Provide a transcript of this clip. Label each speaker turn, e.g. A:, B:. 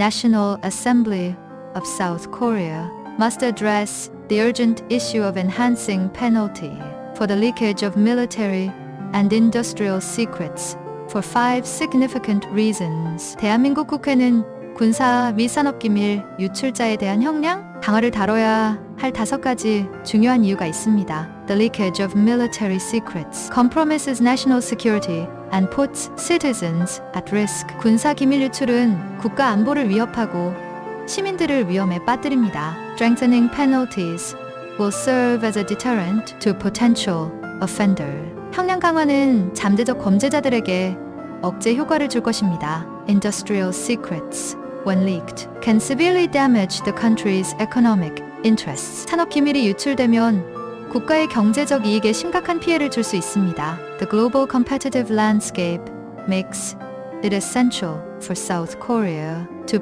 A: National Assembly of South Korea must address the urgent issue of enhancing penalty for the leakage of military and industrial secrets for five significant reasons. 대한민국 국회는 군사 및 산업기밀 유출자에 대한 형량 강화를 다뤄야 할 다섯 가지 중요한 이유가 있습니다. The leakage of military secrets compromises national security and puts citizens at risk. 군사 기밀 유출은 국가 안보를 위협하고 시민들을 위험에 빠뜨립니다. Strengthening penalties will serve as a deterrent to potential offender. 형량 강화는 잠재적 범죄자들에게 억제 효과를 줄 것입니다. Industrial secrets, when leaked, can severely damage the country's economic interests. 산업 기밀이 유출되면 국가의 경제적 이익에 심각한 피해를 줄 수 있습니다. The global competitive landscape makes it essential for South Korea to